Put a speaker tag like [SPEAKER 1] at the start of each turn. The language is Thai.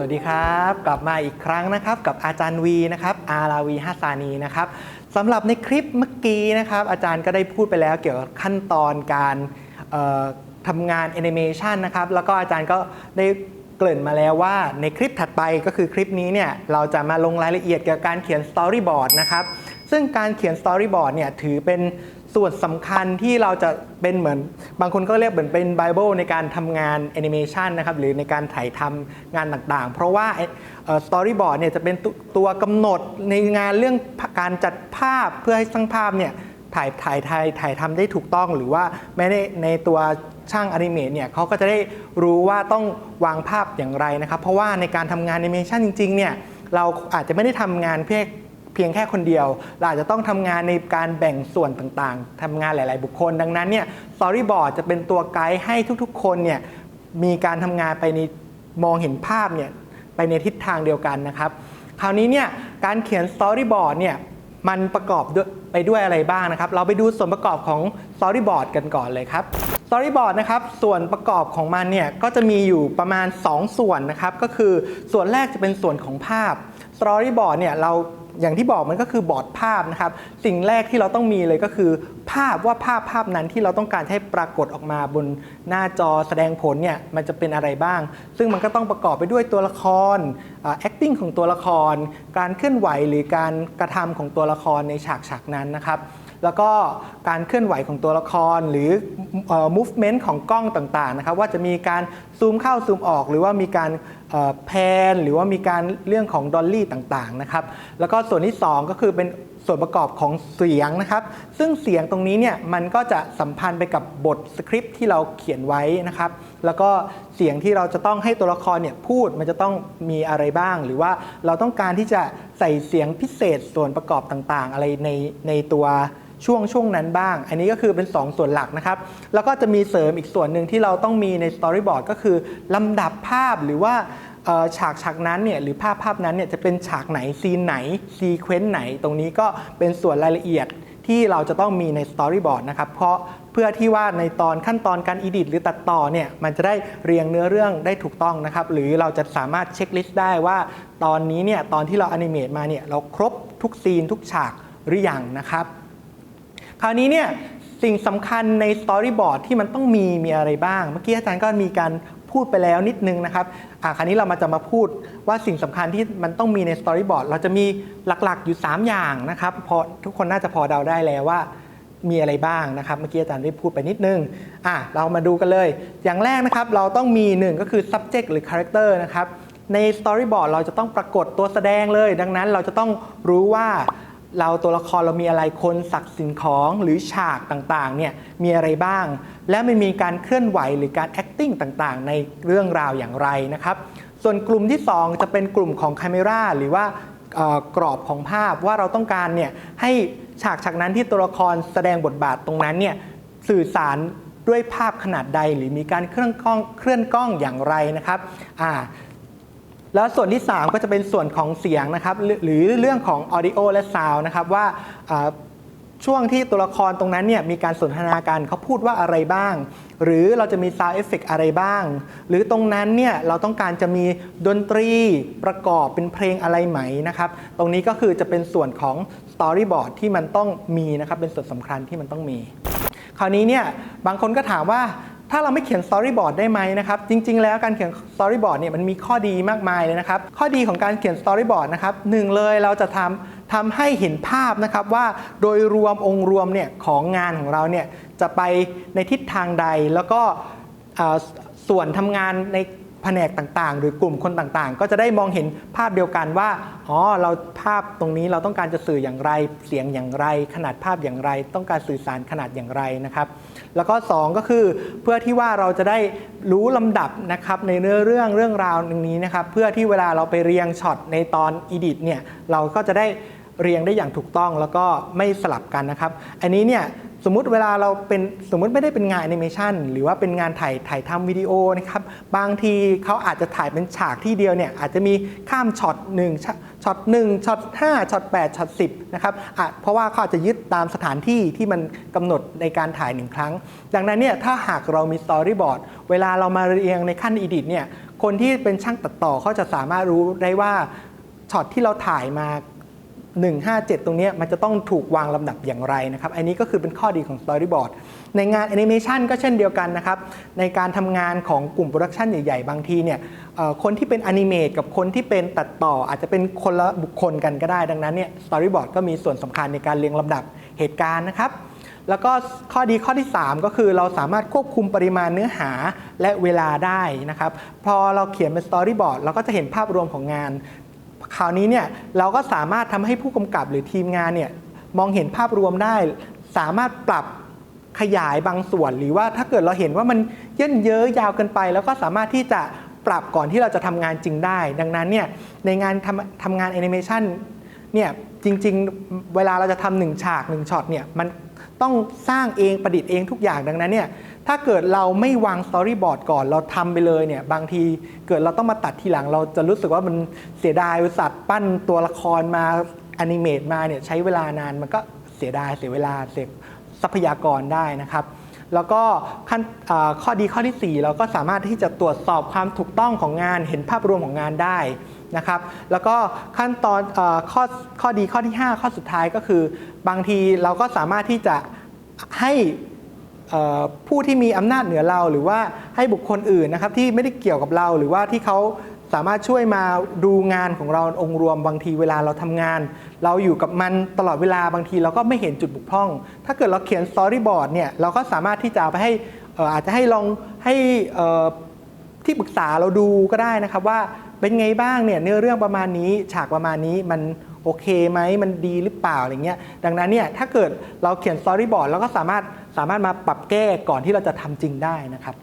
[SPEAKER 1] สวัสดีครับ กลับมาอีกครั้งนะครับ กับอาจารย์วีนะครับอาราวีฮัสานีนะครับสำหรับในคลิปเมื่อกี้นะครับ อาจารย์ก็ได้พูดไปแล้วเกี่ยวกับขั้นตอนการทำงานแอนิเมชันนะครับ แล้วก็อาจารย์ก็ได้เกริ่นมาแล้วว่าในคลิปถัดไปก็คือคลิปนี้เนี่ยเราจะมาลงรายละเอียดเกี่ยวกับการเขียนสตอรี่บอร์ดนะครับ ซึ่งการเขียนสตอรี่บอร์ดเนี่ยถือเป็นส่วนสำคัญที่เราจะเป็นเหมือน บางคนก็เรียกเหมือนเป็นไบเบิลในการทำงานแอนิเมชันนะครับหรือในการถ่ายทำงานต่างๆ เพราะว่าสตอรี่บอร์ดเนี่ยจะเป็นตตัวกำหนดในงานเรื่องการจัดภาพเพื่อให้สร้างภาพเนี่ยถ่ายถ่ายถ่ายถ่ายทำได้ถูกต้องหรือว่าแม้ในในตัวช่างอนิเมตเนี่ยเขาก็จะได้รู้ว่าต้องวางภาพอย่างไรนะครับ เพราะว่าในการทำงานแอนิเมชันจริงๆเนี่ยเราอาจจะไม่ได้ทำงานเพียง เพียงแค่คนเดียวเราอาจจะต้องทำงานในการแบ่งส่วนต่างๆทำงานหลาย ๆ บุคคล ดังนั้นเนี่ยสตอรี่บอร์ดจะเป็นตัวไกด์ให้ทุกๆ คนเนี่ยมีการทำงานไปในมองเห็นภาพเนี่ยไปในทิศทางเดียวกันนะครับ คราวนี้เนี่ยการเขียนสตอรี่บอร์ดเนี่ยมันประกอบด้วยไปด้วยอะไรบ้างนะครับ เราไปดูส่วนประกอบของสตอรี่บอร์ดกันก่อนเลยครับสตอรี่บอร์ดนะครับส่วนประกอบของมันเนี่ยก็จะมีอยู่ประมาณ 2 ส่วนนะครับ ก็คือส่วนแรกจะเป็นส่วนของภาพสตอรี่บอร์ดเนี่ยเรา อย่างที่บอกมันก็คือบอร์ดภาพนะครับ สิ่งแรกที่เราต้องมีเลยก็คือ ภาพว่าภาพภาพนั้นที่เราต้องการให้ปรากฏออกมาบนหน้าจอแสดงผลเนี่ยมันจะเป็นอะไรบ้าง ซึ่งมันก็ต้องประกอบไปด้วยตัวละคร acting ของตัวละคร การเคลื่อนไหวหรือการกระทำของตัวละครในฉากฉากนั้นนะครับแล้วก็การเคลื่อนไหวของตัวละครหรือ movement ของกล้องต่างๆนะครับว่าจะมีการซูมเข้าซูมออก หรือว่ามีการแพนหรือว่ามีการเรื่องของดอลลี่ต่างๆนะครับแล้วก็ส่วนที่ 2 ก็คือเป็นส่วนประกอบของเสียงนะครับ ซึ่งเสียงตรงนี้เนี่ยมันก็จะสัมพันธ์ไปกับบทสคริปต์ที่เราเขียนไว้นะครับ แล้วก็เสียงที่เราจะต้องให้ตัวละครเนี่ยพูดมันจะต้องมีอะไรบ้าง หรือว่าเราต้องการที่จะใส่เสียงพิเศษส่วนประกอบต่างๆ อะไรในในตัวช่วงช่วงนั้นบ้าง อันนี้ก็คือเป็น 2 ส่วนหลักนะครับ แล้วก็จะมีเสริมอีกส่วนหนึ่งที่เราต้องมีในสตอรี่บอร์ดก็คือลำดับภาพหรือว่า ฉากฉากนั้นเนี่ยหรือภาพภาพนั้นเนี่ยจะเป็นฉากไหนซีนไหนซีเควนต์ไหน ตรงนี้ก็เป็นส่วนรายละเอียดที่เราจะต้องมีในสตอรี่บอร์ดนะครับเพราะเพื่อที่ว่าในตอนขั้นตอนการอีดิทหรือตัดต่อเนี่ยมันจะได้เรียงเนื้อเรื่องได้ถูกต้องนะครับ หรือเราจะสามารถเช็คลิสต์ได้ว่า ตอนนี้เนี่ยตอนที่เราอนิเมตมาเนี่ยเราครบทุกซีนทุกฉากหรือยังนะครับ คราวนี้เนี่ยสิ่งสำคัญในสตอรี่บอร์ดที่มันต้องมีมีอะไรบ้าง เมื่อกี้อาจารย์ก็มีการ พูดไปแล้วนิดนึงนะครับอะคราวนี้เรามาจะมาพูดว่าสิ่งสำคัญที่มันต้องมีในสตอรี่บอร์ดเราจะมีหลักๆอยู่ 3 อย่างนะครับพอทุกคนน่าจะพอเดาได้แล้วว่ามีอะไรบ้างนะครับ เมื่อกี้อาจารย์ได้พูดไปนิดนึงอะเรามาดูกันเลย อย่างแรกนะครับเราต้องมีหนึ่งก็คือ subject หรือ character นะครับใน storyboard เราจะต้องปรากฏตัวแสดงเลย ดังนั้นเราจะต้องรู้ว่า เราตัวละครเรามีอะไรคนสักสิ่งของหรือฉากต่างๆเนี่ยมีอะไรบ้าง และมันมีการเคลื่อนไหวหรือการ acting ต่างๆ ในเรื่องราวอย่างไรนะครับ ส่วนกลุ่มที่ 2 จะเป็นกลุ่มของ Camera หรือว่ากรอบของภาพว่าเราต้องการเนี่ยให้ฉากฉากนั้นที่ตัวละครแสดงบทบาทตรงนั้นเนี่ยสื่อสารด้วยภาพขนาดใดหรือมีการเคลื่อนกล้องเคลื่อนกล้องอย่างไรนะครับอ่า แล้วส่วนที่ 3 ก็จะเป็นส่วนของเสียงนะครับ หรือเรื่องของ audio และ sound นะครับว่าช่วงที่ตัวละครตรงนั้นเนี่ยมีการสนทนากันเขาพูดว่าอะไรบ้าง หรือเราจะมี sound effect อะไรบ้าง หรือตรงนั้นเนี่ยเราต้องการจะมีดนตรีประกอบเป็นเพลงอะไรไหมนะครับ ตรงนี้ก็คือจะเป็นส่วนของ storyboard ที่มันต้องมีนะครับ เป็นส่วนสำคัญที่มันต้องมี คราวนี้เนี่ยบางคนก็ถามว่า ถ้าเราไม่เขียนสตอรี่บอร์ดได้ไหมนะครับจริง ๆ แล้วการเขียนสตอรี่บอร์ดเนี่ยมันมีข้อดีมากมายเลยนะครับข้อดีของการเขียนสตอรี่บอร์ดนะครับหนึ่งเลยเราจะทำทำให้เห็นภาพนะครับว่าโดยรวมองค์รวมเนี่ยของงานของเราเนี่ยจะไปในทิศทางใดแล้วก็ส่วนทำงานใน แผนกต่างๆ หรือกลุ่มคนต่างๆ ก็จะได้มองเห็นภาพเดียวกันว่าอ๋อเราภาพตรงนี้เราต้องการจะสื่ออย่างไร เสียงอย่างไร ขนาดภาพอย่างไร ต้องการสื่อสารขนาดอย่างไรนะครับ แล้วก็ 2 ก็คือเพื่อที่ว่าเราจะได้รู้ลำดับนะครับในเนื้อเรื่องเรื่องราวตรงนี้นะครับ เพื่อที่เวลาเราไปเรียงช็อตในตอนอีดิทเนี่ยเราก็จะได้เรียงได้อย่างถูกต้องแล้วก็ไม่สลับกันนะครับ อันนี้เนี่ย มมุติเวลาเราเป็นสมมุติไม่ได้เป็นงานแอนิเมชันหรือว่าเป็นงานถ่ายถ่ายทำวิดีโอนะครับบางทีเขาอาจจะถ่ายเป็นฉากที่เดียวเนี่ยอาจจะมีข้ามช็อตหนึ่งช็อตหนึ่งช็อตห้าช็อตแปดช็อตสิบนะครับเพราะว่าเขาอาจจะยึดตามสถานที่ที่มันกำหนดในการถ่ายหนึ่งครั้ง ดังนั้นเนี่ยถ้าหากเรามีสตอรี่บอร์ดเวลาเรามาเรียงในขั้นอีดิทเนี่ยคนที่เป็นช่างตัดต่อเขาจะสามารถรู้ได้ว่าช็อตที่เราถ่ายมา 157 ตรงนี้มันจะต้องถูกวางลำดับอย่างไรนะครับ อันนี้ก็คือเป็นข้อดีของ Storyboard ในงานแอนิเมชันก็เช่นเดียวกันนะครับ ในการทำงานของกลุ่มโปรดักชันใหญ่ๆ บางทีเนี่ยคนที่เป็นแอนิเมตกับคนที่เป็นตัดต่ออาจจะเป็นคนละบุคคลกันก็ได้ ดังนั้นเนี่ย Storyboard ก็มีส่วนสำคัญในการเรียงลำดับเหตุการณ์นะครับแล้วก็ข้อดีข้อที่ 3 ก็คือเราสามารถควบคุมปริมาณเนื้อหาและเวลาได้นะครับ พอเราเขียนเป็นสตอรี่บอร์ดเราก็จะเห็นภาพรวมของงาน คราวนี้เนี่ยเราก็สามารถทำให้ผู้กำกับหรือทีมงานเนี่ยมองเห็นภาพรวมได้ สามารถปรับขยายบางส่วน หรือว่าถ้าเกิดเราเห็นว่ามันเย่นเย้อยาวเกินไป แล้วก็สามารถที่จะปรับก่อนที่เราจะทำงานจริงได้ ดังนั้นเนี่ยในงานทำทำงานแอนิเมชันเนี่ยจริงๆ เวลาเราจะทำหนึ่งฉากหนึ่งช็อตเนี่ยมันต้องสร้างเองประดิษฐ์เองทุกอย่างดังนั้นเนี่ย ถ้าเกิดเราไม่วางสตอรี่บอร์ดก่อนเราทำไปเลยเนี่ย บางทีเกิดเราต้องมาตัดทีหลัง เราจะรู้สึกว่ามันเสียดายบริษัทปั้นตัวละครมาแอนิเมตมาเนี่ยใช้เวลานานมันก็เสียดายเสียเวลาเสียทรัพยากรได้นะครับ แล้วก็ขั้นข้อดีข้อทีสี่4 เราก็สามารถที่จะตรวจสอบความถูกต้องของงานเห็นภาพรวมของงานได้นะครับ แล้วก็ขั้นตอนอข้อข้อดีข้อที่ 5 ข้อสุดท้ายก็คือ บางทีเราก็สามารถที่จะให้ ผู้ที่มีอำนาจเหนือเราหรือว่าให้บุคคลอื่นนะครับที่ไม่ได้เกี่ยวกับเราหรือว่าที่เขาสามารถช่วยมาดูงานของเราองค์รวมบางทีเวลาเราทำงาน เราอยู่กับมันตลอดเวลาบางทีเราก็ไม่เห็นจุดบกพร่อง ถ้าเกิดเราเขียนสตอรี่บอร์ดเนี่ยเราก็สามารถที่จะไปให้อาจจะให้ลองให้ที่ปรึกษาเราดูก็ได้นะครับว่าเป็นไงบ้างเนี่ยเนื้อเรื่องประมาณนี้ฉากประมาณนี้มันโอเคไหมมันดีหรือเปล่าอะไรเงี้ยดังนั้นเนี่ยถ้าเกิดเราเขียนสตอรี่บอร์ดเราก็สามารถ สามารถมาปรับแก้ก่อนที่เราจะทำจริงได้นะครับ